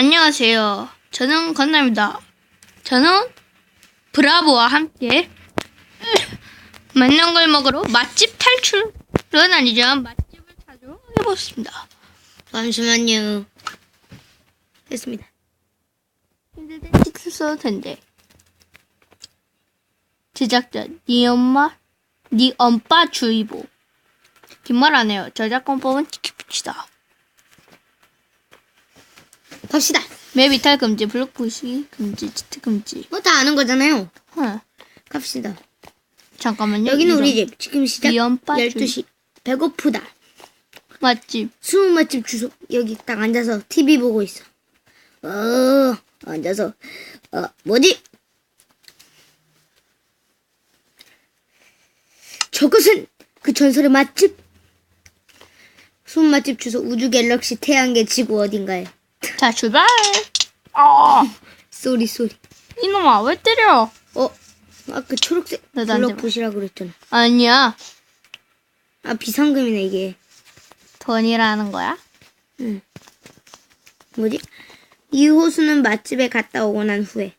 안녕하세요. 저는 건남입니다. 저는 브라보와 함께 맛난 걸 먹으러 맛집 탈출은 아니지만 맛집을 찾으러 해보겠습니다. 잠시만요. 됐습니다. 힘들 때 찍을 써도 된대. 제작자 니 엄마 니 엄빠 주의보. 긴말 안 해요. 저작권법은 지킵시다. 갑시다. 맵 이탈 금지, 블록 부시 금지, 치트 금지. 뭐 다 아는 거잖아요. huh. 갑시다. 잠깐만요. 여기는 우리 집. 지금 시작 빠짐. 12시. 배고프다. 맛집. 숨은 맛집 주소. 여기 딱 앉아서 TV 보고 있어. 어, 앉아서. 어, 뭐지? 저것은 그 전설의 맛집? 숨은 맛집 주소 우주 갤럭시 태양계 지구 어딘가에. 자 출발. 아 쏘리 쏘리. 이놈아 왜 때려? 어, 아그 초록색 나도 안 블럭 잡아. 부시라고 그랬잖아. 아니야 아 비상금이네 이게. 돈이라는 거야? 뭐지? 이 호수는 맛집에 갔다 오고 난 후에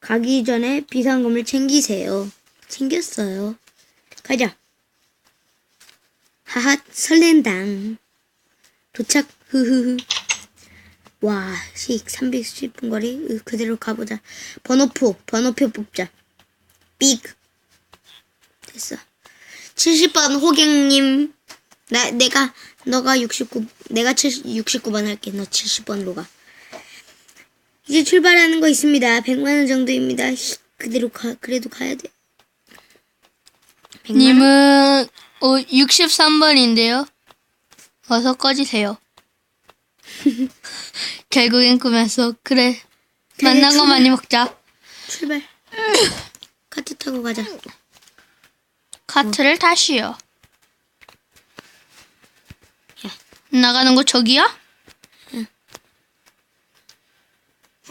가기 전에 비상금을 챙기세요. 챙겼어요. 가자. 하하 설렌당. 도착 흐흐흐. 와, 식 310분 거리 으, 그대로 가보자. 번호표 번호표 뽑자. 삑. 됐어. 70번 호갱님. 나 내가 너가 69 내가 70, 69번 할게. 너 70번으로 가. 이제 출발하는 거 있습니다. 100만 원 정도입니다. 히, 그대로 가 그래도 가야 돼. 100만 원? 님은 어, 63번인데요. 어서 꺼지세요. 결국엔 꿈에서 그래 만난 거. 많이 먹자. 출발. 카트 타고 가자. 카트를 타시오. 나가는 거 저기야?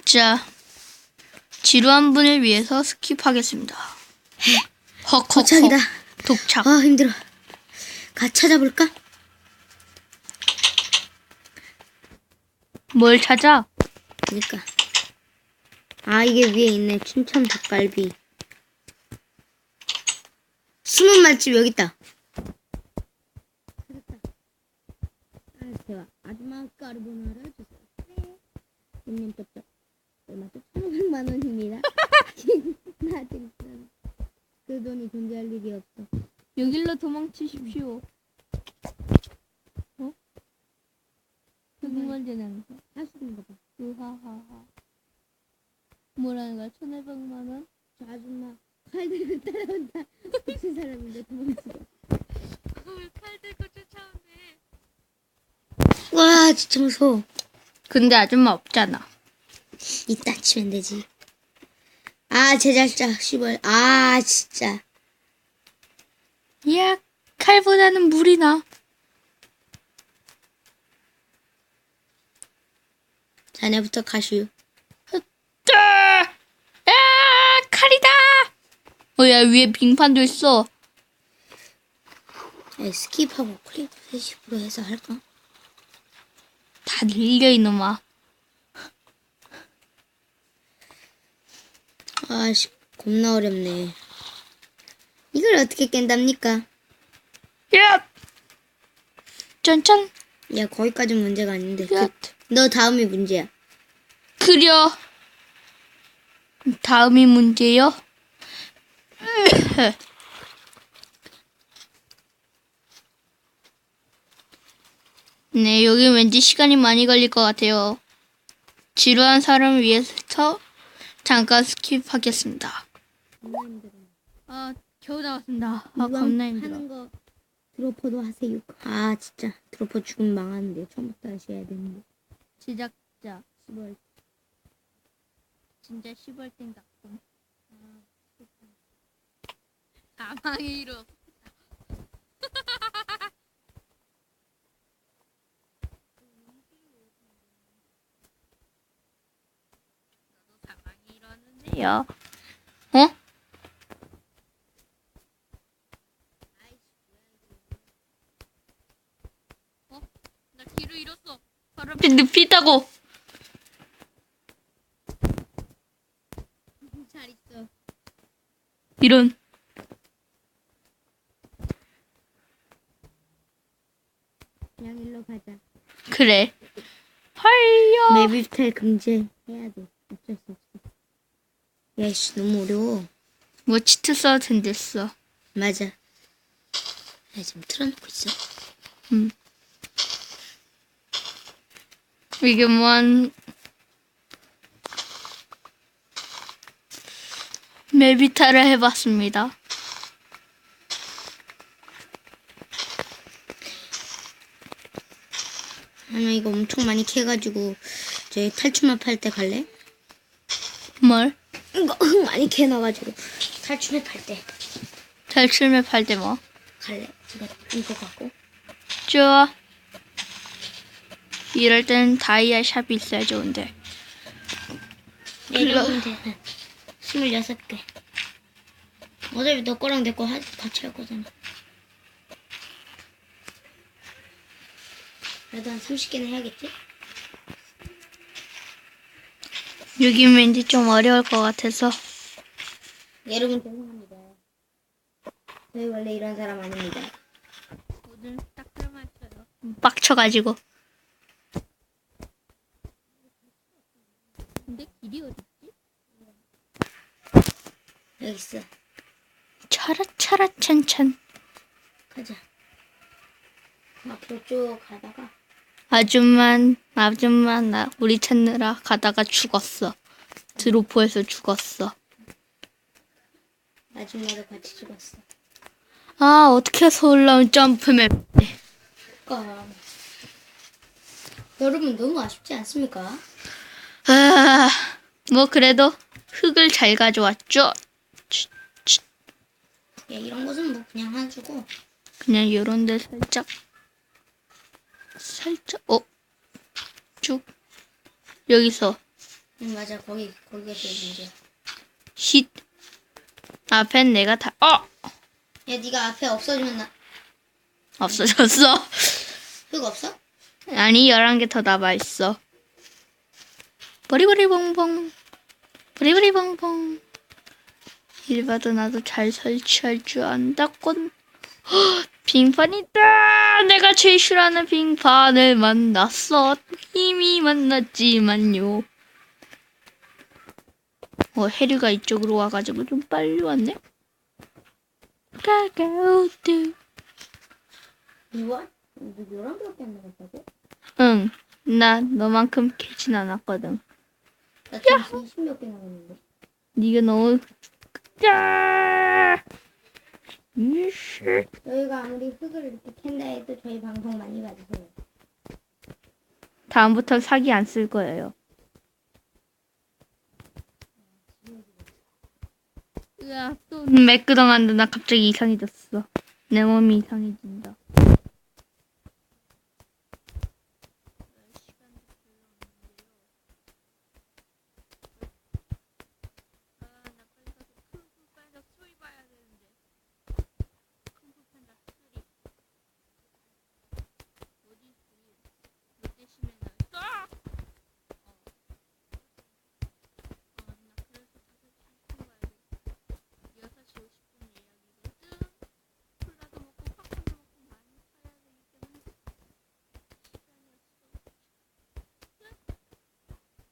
자, 지루한 분을 위해서 스킵하겠습니다. 헉헉헉. 도착이다. 독착. 아 힘들어. 가 찾아볼까? 뭘 찾아? 그니까. 아 이게 위에 있네. 춘천 닭갈비. 숨은 맛집 여기 있다. 아 대박. 아줌마 까르보나라 주세요. 네. 님 떴죠. 얼마 또 1,500만 원입니다. 나드릴게요. 그 돈이 존재할 일이 없어. 여길로 도망치십시오. 어? 여기만 되는 거. 할 수 있는 거 봐. 우하하하. 뭐라는 거야? 1,500만 원? 저 아줌마 칼 들고 따라온다. 무슨 사람인데 도망치고. 칼 들고 쫓아오네. 와 진짜 무서워. 근데 아줌마 없잖아. 이따 치면 되지. 아 제작자 시벌. 아 진짜. 야, 칼보다는 물이 나. 자네부터 가시오. 어, 야, 위에 빙판도 있어. 에, 스킵하고 클릭 30% 해서 할까? 다 늘려, 이놈아. 아씨 겁나 어렵네. 이걸 어떻게 깬답니까? 야! 짠짠. 야 거기까지 문제가 아닌데. 야. 그, 너 다음이 문제야. 그려. 다음이 문제요. 네, 여기 왠지 시간이 많이 걸릴 것 같아요. 지루한 사람을 위해서 잠깐 스킵하겠습니다. 아, 겨우 나왔습니다. 아, 겁나 힘들어. 하는 거 드로퍼도 하세요. 아 진짜 드로퍼 죽으면 망하는데 처음부터 다시 해야 되는데. 제작자 10월 진짜 10월 땡같 다방이로 요. 어? 어? 나 길을 잃었어. 바로 앞에 늪이다고. 잘 있어. 이런. 그래. 하이야. 맵입탈 금지 해야 돼. 어쩔 수 없어. 야이씨 너무 어려워. 뭐 치트 써도 된댔어. 맞아. 야 지금 틀어놓고 있어. 이게 뭐한 메비타를 해봤습니다. 아니야 이거 엄청 많이 캐가지고 저희 탈출맵 할 때 갈래? 뭘? 이거 흙 많이 캐놔가지고 탈출맵 할때 탈출맵 할 때 뭐? 갈래? 이거 이거 갖고. 좋아. 이럴 땐 다이아 샵이 있어야 좋은데. 내려오면 돼. 스물여섯 개. 어차피 너 거랑 내 거 같이 할 거잖아. 그래도 한 30개는 해야겠지? 여긴 왠지 좀 어려울 것 같아서. 여러분 죄송합니다. 저희 원래 이런 사람 아닙니다. 오늘 딱 들어맞어요. 빡쳐가지고. 근데 길이 어딨지? 여기 있어. 차라차라 찬찬. 가자. 앞으로 쭉 가다가 아줌만, 아줌마 나 우리 찾느라 가다가 죽었어. 드로포에서 죽었어. 아줌마도 같이 죽었어. 아, 어떻게 해서 올라온 점프맵. 그러니까 여러분 너무 아쉽지 않습니까? 아, 뭐 그래도 흙을 잘 가져왔죠. 야 이런 것은 뭐 그냥 해주고 그냥 요런 데 살짝 살짝 어? 쭉. 여기서. 응 맞아. 거기 거기가 제일 문제야. 힛 앞엔 내가 다 어! 야 네가 앞에 없어지면 나 흙 없어졌어? 없어? 아니 11개 더 남아있어. 버리버리 봉봉 버리버리 봉봉 일봐도 나도 잘 설치할 줄 안다곤 헉, 빙판이다 내가 제일 싫어하는 빙판을 만났어 이미 만났지만요 어 해류가 이쪽으로 와가지고 좀 빨리 왔네 가가우드 너 안? 응, 나 너만큼 캐진 않았거든. 나 지금 20몇 개 남았는데. 네가 너무 짜. 이씨. 저희가 아무리 흙을 이렇게 캔다 해도 저희 방송 많이 봐주세요. 다음부터 사기 안 쓸 거예요. 으아, 또 매끄덩한데 나 갑자기 이상해졌어. 내 몸이 이상해진다.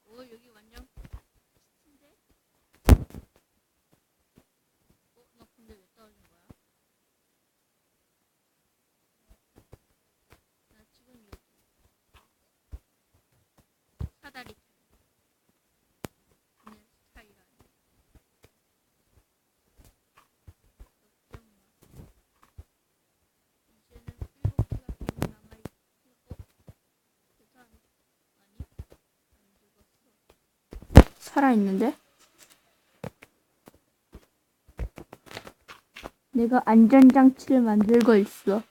오 여기 완전 스인데 어? 나 근데 왜 떨어진 거야? 나 지금 여기 사다리 타는 스타일 아니야 걱정 마 이제는 일곱 개가 계속 남아있고 어? 괜찮아 아니 안 죽었어 살아있는데? 내가 안전장치를 만들고 있어.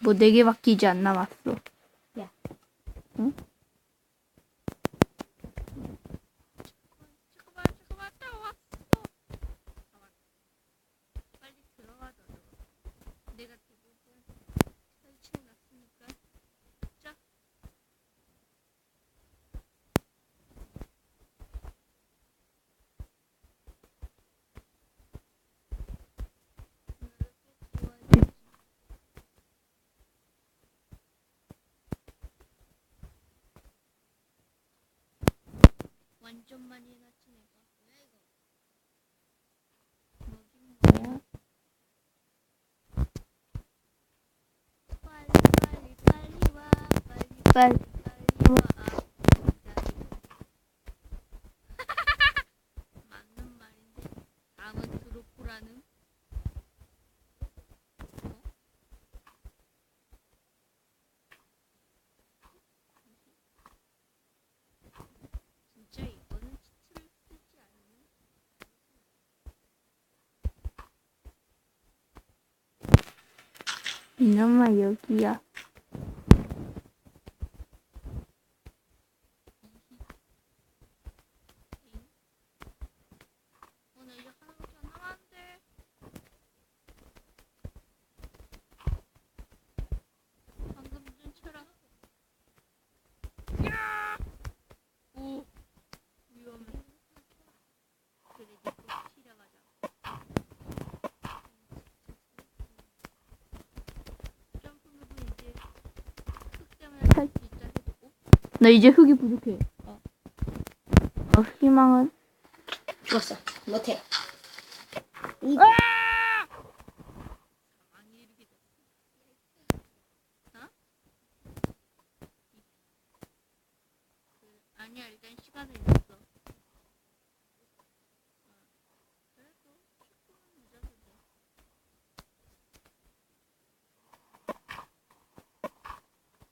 뭐 네 개밖에 이제 안 남았어. 야. 응? 잠깐만, 잠깐만, 나 왔어. 잠깐만. 빨리 들어가자. 너. 내가 대부분 설치해놨으니까. 자. 완전 많이 해놨지 내가. 뭐야? 빨리 빨리 빨리 와 빨리 빨리 빨리 와. 맞는 말인데 다음은 드로프라는. 어? 진짜 이거는 치트를 쓰지 않는 이놈아 여기야 오늘 이제 하나밖에 안 남았는데 방금 전 체라 야! 오 위험해 그래 니꼭 치려가자 점프맵은 이제 흙 때문에 탈 수 있다 해도 나 이제 흙이 부족해 어. 어 희망은 죽었어. 못해. 망이 이렇게 됐어. 어? 그, 아니야 일단 시간은 있어. 어. 그래도 10분은 늦어도 돼.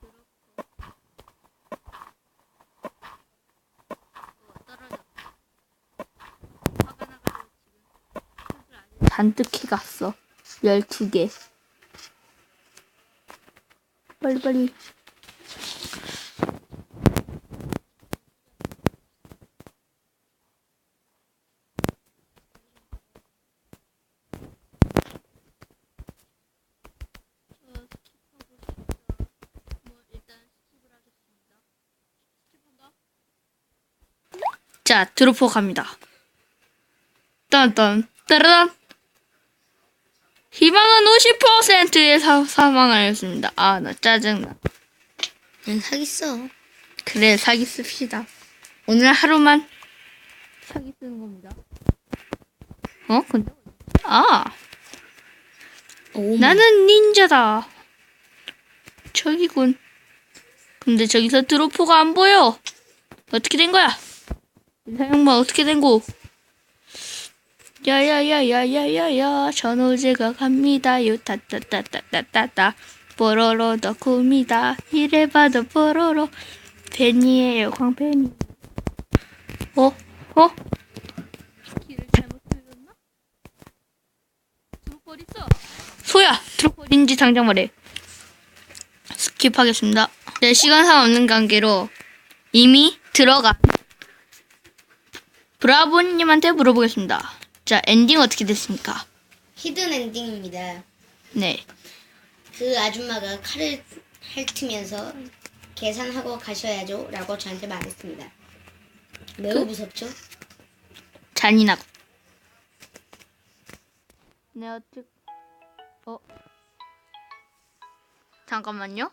그렇고. 어 떨어졌다. 화가 나가지고 지금 흙을 안 해. 잔뜩 해갔어. 12개. 빨리 빨리. 저 스킵하고 싶다. 뭐 일단 스킵을 하겠습니다. 스킵한다. 자, 드로퍼 갑니다. 딴딴 따라란. 희망은 50%의 사, 사망하였습니다. 아, 나 짜증나. 난 사겠어. 그래, 사기 씁시다. 오늘 하루만 사기 쓰는 겁니다. 어? 근데 아, 오, 나는 닌자다. 저기군. 근데 저기서 드로퍼가 안 보여. 어떻게 된 거야? 사형만 어떻게 된 거? 야야야야야야야 전호제가 갑니다요 따따따따따따 뽀로로 덕후입니다. 이래봐도 뽀로로. 팬이에요 광팬이. 어? 어? 길을 잘못 들렸나? 드로퍼 있어? 소야 드로퍼인지 당장 말해. 스킵하겠습니다. 네, 시간상 없는 관계로 이미 들어간 브라보님한테 물어보겠습니다 자 엔딩 어떻게 됐습니까? 히든 엔딩입니다. 네 그 아줌마가 칼을 핥으면서 계산하고 가셔야죠. 라고 저한테 말했습니다. 매우 무섭죠? 잔인하고. 네, 어떻게, 어. 잠깐만요.